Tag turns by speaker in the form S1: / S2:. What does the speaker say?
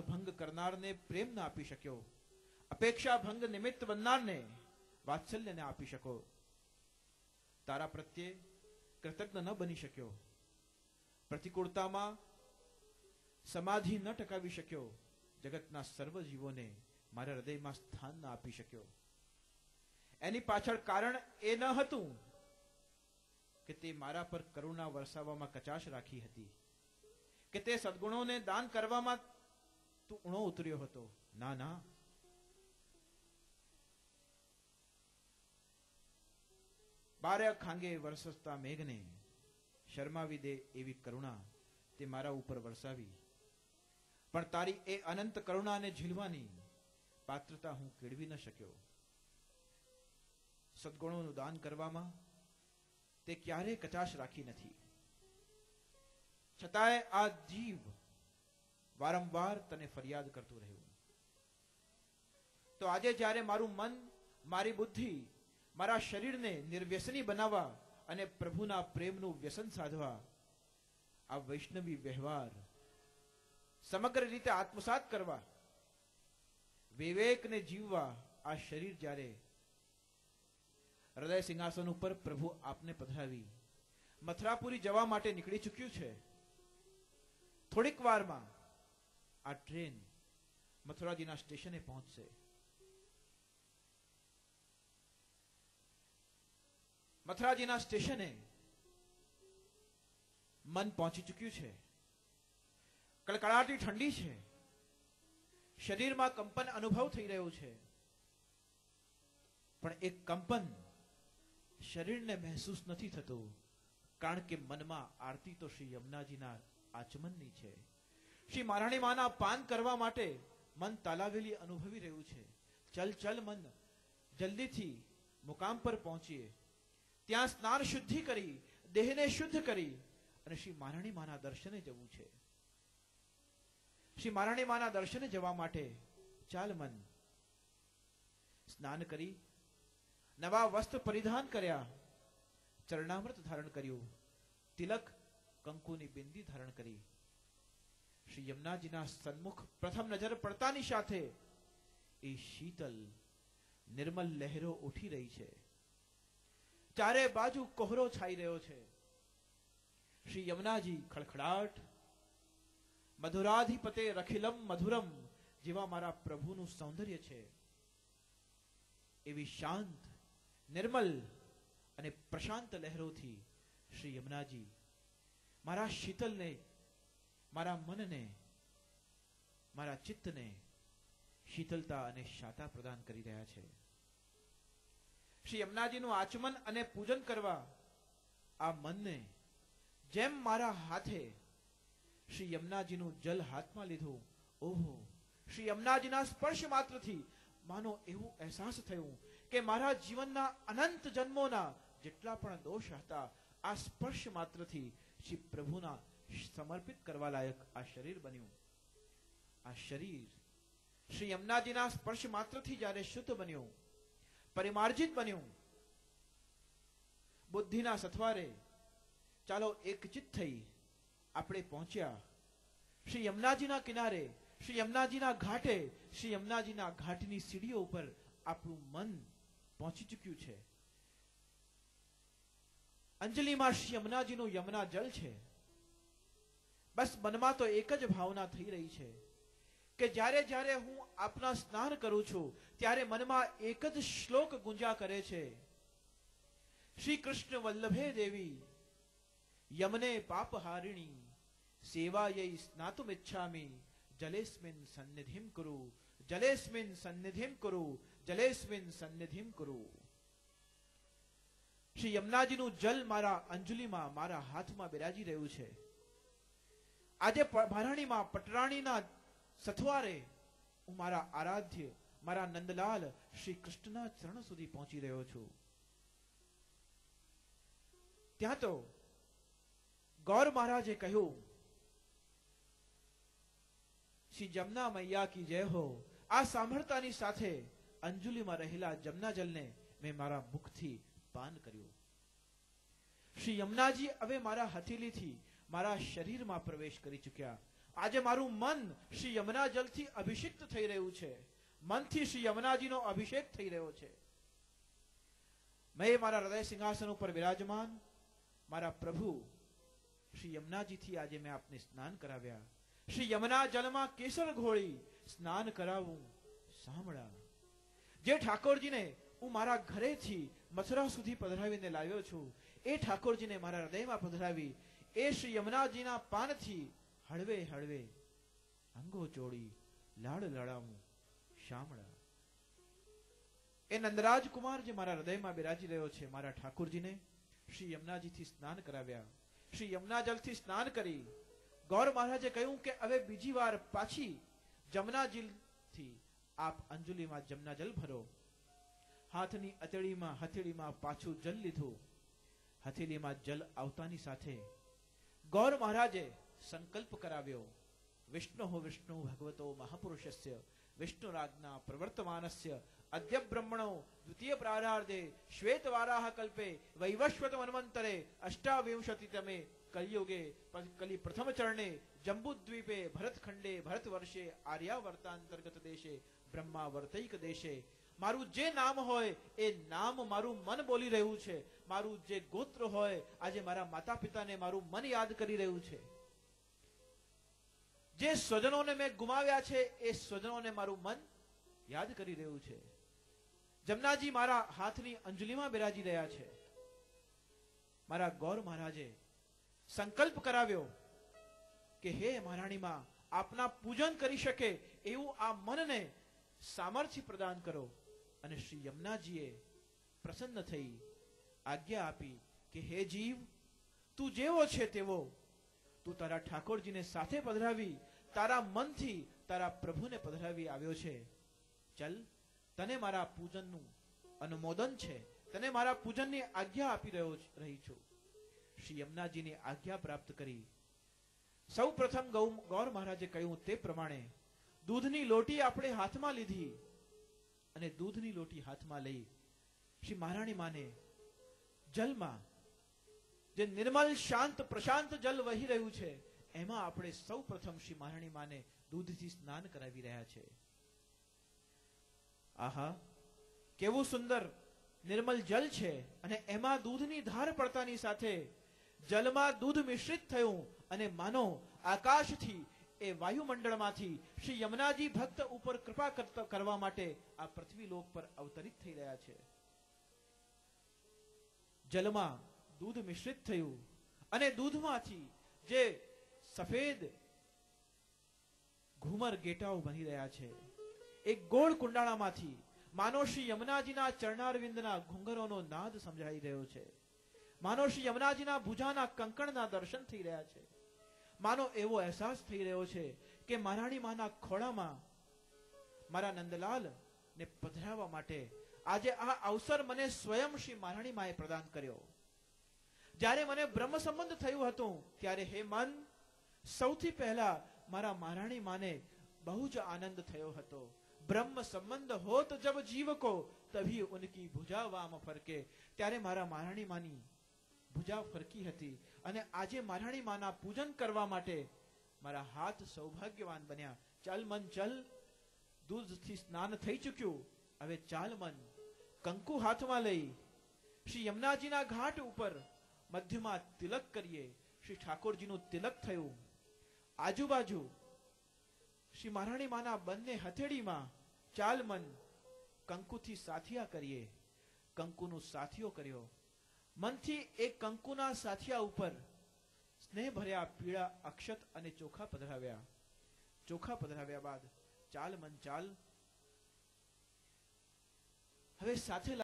S1: ભંગ કરનારને પ્રેમ ના આપી શક્યો. અપેક્ષા ભંગ નિમિત્ત બનનારને વાત્સલ્યને આપી શકો. તારા પ્રત્યે કૃતજ્ઞ ન બની શક્યો. પ્રતિકૂળતામાં સમાધિ ન ટકાવી શક્યો. જગતના સર્વ જીવોને મારા હૃદયમાં સ્થાન ના આપી શક્યો. એની પાછળ કારણ એ ન હતું કે તે મારા પર કરુણા વરસાવવામાં કચાશ રાખી હતી. કે તે સદગુણોને દાન કરવામાં તું ઉતર્યો હતો. ના ના. બારે ખાંગે વરસતા મેઘને શરમાવી દે એવી કરુણા તે મારા ઉપર વરસાવી. પણ તારી એ અનંત કરુણાને ઝીલવાની પાત્રતા હું કેળવી ન શક્યો. સદગુણોનું દાન કરવામાં તે ક્યારેય કચાશ રાખી નથી. છતાંય આ જીવ વારંવાર તને ફરિયાદ કરતું રહ્યું તો આજે જ્યારે મારું મન, મારી બુદ્ધિ, મારા શરીરને નિર્વ્યસની બનાવવા અને પ્રભુના પ્રેમનું વ્યસન સાધવા, આ વૈષ્ણવી વ્યવહાર સમગ્ર રીતે આત્મસાત કરવા, વિવેકને જીવવા આ શરીર જ્યારે હૃદય સિંહાસન ઉપર પ્રભુ આપને પધરાવી, મથરાપુરી જવા માટે નીકળી ચૂક્યું છે, થોડીક વારમાં આ ટ્રેન મથુરાજીના સ્ટેશને પહોંચશે. મથુરાજીના સ્ટેશને મન પહોંચી ચૂક્યું છે. કડકડાટી ઠંડી છે. શરીરમાં કંપન અનુભવ થઈ રહ્યો છે. પણ એક કંપન શરીરને મહેસૂસ નથી થતું, કારણ કે મનમાં આરતી તો શ્રી યમુનાજીના આચમનની છે. શ્રી મહારાણી માના પાન કરવા માટે મન તાલાવેલી અનુભવી રહ્યું છે. ચલ ચલ મન, જલ્દીથી મુકામ પર પહોંચીએ. ત્યાં સ્નાન શુદ્ધિ કરી, દેહને શુદ્ધ કરી અને શ્રી મહારાણી માના દર્શને જવું છે. શ્રી મહારાણી માના દર્શને જવા માટે ચાલ મન. સ્નાન કરી, નવા વસ્ત્ર પરિધાન કર્યા, ચરણામૃત ધારણ કર્યું, તિલક, કંકુની બિંદી ધારણ કરી. શ્રી યમુનાજીના સન્મુખ પ્રથમ નજર પડતાની સાથે એ શીતલ નિર્મલ લહેરો ઉઠી રહી છે. ચારે બાજુ કોહરો છાઈ રહ્યો છે. શ્રી યમુનાજી ખડખડાટ મધુરાધિપતે રખિલમ મધુરમ જેવા મારા પ્રભુનું સૌંદર્ય છે. એવી શાંત, નિર્મલ અને પ્રશાંત લહેરોથી શ્રી યમુનાજી મારા શીતલને મારા મનને, મારા ચિત્તને શીતલતા અને શાતા પ્રદાન કરી રહ્યા છે. શ્રી યમુનાજીનું આચમન અને પૂજન કરવા આ મનને જેમ મારા હાથે શ્રી યમુનાજીનું જલ હાથમાં લીધું, ઓહો, શ્રી યમુનાજીના સ્પર્શ માત્રથી માનો એવું અહેસાસ થયું કે મારા જીવનના અનંત જન્મોના જેટલા પણ દોષ હતા, આ સ્પર્શ માત્રથી શ્રી પ્રભુના સમર્પિત કરવા લાયક આ શરીર બન્યું. આ શરીર શ્રી યમુનાજીના સ્પર્શ માત્રથી જ્યારે શુદ્ધ બન્યું, પરિમાર્જિત બન્યું, બુદ્ધિના સથવારે ચાલો એકચિત થઈ આપણે પહોંચ્યા. શ્રી યમુનાજીના કિનારે, શ્રી યમુનાજીના ઘાટે, શ્રી યમુનાજીના ઘાટની સીડીઓ ઉપર આપણું મન પહોંચી ચૂક્યું છે. અંજલિમાં શ્રી યમુનાજીનું યમુના જલ છે. બસ મનમાં તો એક જ ભાવના થઈ રહી છે કે જ્યારે જ્યારે હું આપના સ્નાન કરું છું, ત્યારે મનમાં એક જ શ્લોક ગુંજા કરે છે. શ્રી કૃષ્ણ વલ્લભે દેવી, યમને પાપહારિણી સેવાયૈ સ્નાતુમ ઇચ્છામિ, જલેસ્મિન સન્નિધિમ કુરુ, જલેસ્મિન સન્નિધિમ કુરુ, જલેસ્મિન સન્નિધિમ કુરુ. શ્રી યમુનાજીનું જલ મારા અંજલિમાં, મારા હાથમાં બિરાજી રહ્યું છે. આજે ભરણીમાં, પટરાણીના સથવારે હું મારા આરાધ્ય, મારા નંદલાલ શ્રી કૃષ્ણના ચરણ સુધી પહોંચી રહ્યો છું. ત્યાં તો ગૌર મહારાજે કહ્યું, શ્રી જમના મૈયા કી જય હો. આ સાંભળતાની સાથે અંજુલીમાં રહેલા જમના જલને મેં મારા મુખથી પાન કર્યું. શ્રી યમુનાજી હવે મારા હથેલીથી મારા શરીરમાં પ્રવેશ કરી ચૂક્યા. આજે મારું મન શ્રી યમુના જલથી અભિષિક્ત થઈ રહ્યું છે. મનથી શ્રી યમુનાજીનો અભિષેક થઈ રહ્યો છે. મેં મારા હૃદય સિંહાસન ઉપર વિરાજમાન મારા પ્રભુ શ્રી યમુનાજીથી આજે મેં આપને સ્નાન કરાવ્યા. શ્રી યમુના જલમાં કેસર ઘોળી સ્નાન કરાવું સાંભળા. જે ઠાકોરજીને હું મારા ઘરેથી મથુરા સુધી પધરાવીને લાવ્યો છું, એ ઠાકોરજીને મારા હૃદયમાં પધરાવી એ શ્રી યમુનાજીના પાનથી હળવે હળવે અંગો ચોડી લાડ લડાવું શામળા. એ નંદરાજ કુમાર જે મારા હૃદયમાં બિરાજી રહ્યો છે, મારા ઠાકુરજીને શ્રી યમુનાજીથી સ્નાન કરાવ્યા. શ્રી યમુનાજલથી સ્નાન કરી. ગૌર મહારાજે કહ્યું કે હવે બીજી વાર પાછી જમના જલથી આપ અંજુલીમાં જમના જલ ભરો હાથની અતેડીમાં હથેળીમાં પાછું જલ લીધું. હથેળીમાં જલ આવતાની સાથે ગૌર મહારાજે સંકલ્પ કરાવ્યો. વિષ્ણુ વિષ્ણુ ભગવતો મહાપુરુષસ્ય વિષ્ણુ રાજ્ઞા પ્રવર્તમાનસ્ય અદ્ય બ્રહ્મણો દ્વિતીય પ્રારાર્ધે શ્વેત વારાહ કલ્પે વૈવસ્વત મન્વંતરે અષ્ટાવિંશતિ તમે કલિયુગે કલી પ્રથમ ચરણે જંબુદ્વીપે ભરતખંડે ભરત વર્ષે આર્યાવર્તાંતર્ગત દેશે, બ્રહ્માવર્તૈક દેશે મારું જે નામ હોય એ નામ મારું મન બોલી રહ્યું છે. મારું જે ગોત્ર હોય આજે મારા માતા પિતાને મારું મન યાદ કરી રહ્યું છે. જે સ્વજનોને મેં ગુમાવ્યા છે એ સ્વજનોને મારું મન યાદ કરી રહ્યું છે. જમનાજી મારા હાથની અંજલિમાં બિરાજી રહ્યા છે. મારા ગૌર મહારાજે સંકલ્પ કરાવ્યો કે હે મહારાણીમાં, આપના પૂજન કરી શકે એવું આ મનને સામર્થ્ય પ્રદાન કરો. અને શ્રી યમુનાજીએ પ્રસન્ન થઈ આજ્ઞા આપી કે, હે જીવ, તું જેવો છે તેવો. તું તારા ઠાકોરજીને સાથે પધરાવી, તારા મનથી તારા પ્રભુને પધરાવી આવ્યો છે. ચલ, તને મારા પૂજનનું અનુમોદન છે. તને મારા પૂજનની આજ્ઞા આપી રહ્યો રહી છું. શ્રી યમુનાજીની આજ્ઞા પ્રાપ્ત કરી. સૌ પ્રથમ ગૌ, ગૌર મહારાજે કહ્યું તે પ્રમાણે, દૂધની લોટી આપણે હાથમાં લીધી. અને દૂધની લોટી હાથમાં લઈ શ્રી મહારાણી માને, જલમાં, જે નિર્મલ, શાંત, પ્રશાંત જલ વહી રહ્યું છે, એમાં આપણે સૌ પ્રથમ શ્રી મહારાણી માને દૂધથી સ્નાન કરાવી રહ્યા છે. આહા, કેવું સુંદર નિર્મલ જલ છે અને એમાં દૂધની ધાર પડતાની સાથે જલમાં દૂધ મિશ્રિત થયું અને માનો, આકાશથી એ વાયુમંડળમાંથી શ્રી યમુનાજી ભક્ત ઉપર કૃપા કરવા માટે આ પૃથ્વી લોક પર અવતરિત થઈ રહ્યા છે. જલમાં દૂધ મિશ્રિત થયું અને દૂધમાંથી જે સફેદ ઘુમર ગેટાઓ બની રહ્યા છે. એક ગોળ કુંડાળામાંથી માનો શ્રી યમુનાજીના ચરણારવિંદના ઘુંઘરોનો નાદ સમજાઈ રહ્યો છે. માનો શ્રી યમુનાજીના ભુજાના કંકણના દર્શન થઈ રહ્યા છે. માનો એવો અહેસાસ થઈ રહ્યો છે કે મહારાણી માના ખોળામાં મારા નંદલાલ ને પધરાવવા માટે આજે આ અવસર મને સ્વયં શ્રી મહારાણી માએ પ્રદાન કર્યો. જ્યારે મને બ્રહ્મ સંબંધ થયું હતું, ત્યારે હે મન, સૌથી પહેલા મારા મહારાણી માને બહુ જ આનંદ થયો હતો. બ્રહ્મ સંબંધ હોત જબ જીવ કો તભી ઉનકી ભુજા વામ ફરકે. ત્યારે મારા મહારાણી માની ભુજા ફરકી હતી. અને આજે મહારાણી માના પૂજન કરવા માટે મારા હાથ સૌભાગ્યવાન બન્યા. ચાલ મન, ચલ. દૂધથી સ્નાન થઈ ચૂક્યું. હવે ચાલ મન. કંકુ હાથમાં લઈ શ્રી યમુનાજીના ઘાટ ઉપર મધ્યમાં તિલક કરીએ. શ્રી ઠાકોરજીનું તિલક થયું. આજુબાજુ શ્રી મહારાણી માના બંને હથેળીમાં ચાલ મન. કંકુથી સાથિયા કરીએ. કંકુનું સાથિયો કર્યો. મનથી એક કંકુના સાથિયા ઉપર સ્નેહ ભર્યા પીળા અક્ષત અને ચોખા પધરાવ્યા. ચોખા પધરાવ્યા બાદ ચાલ મન ચાલ. હવે સાથે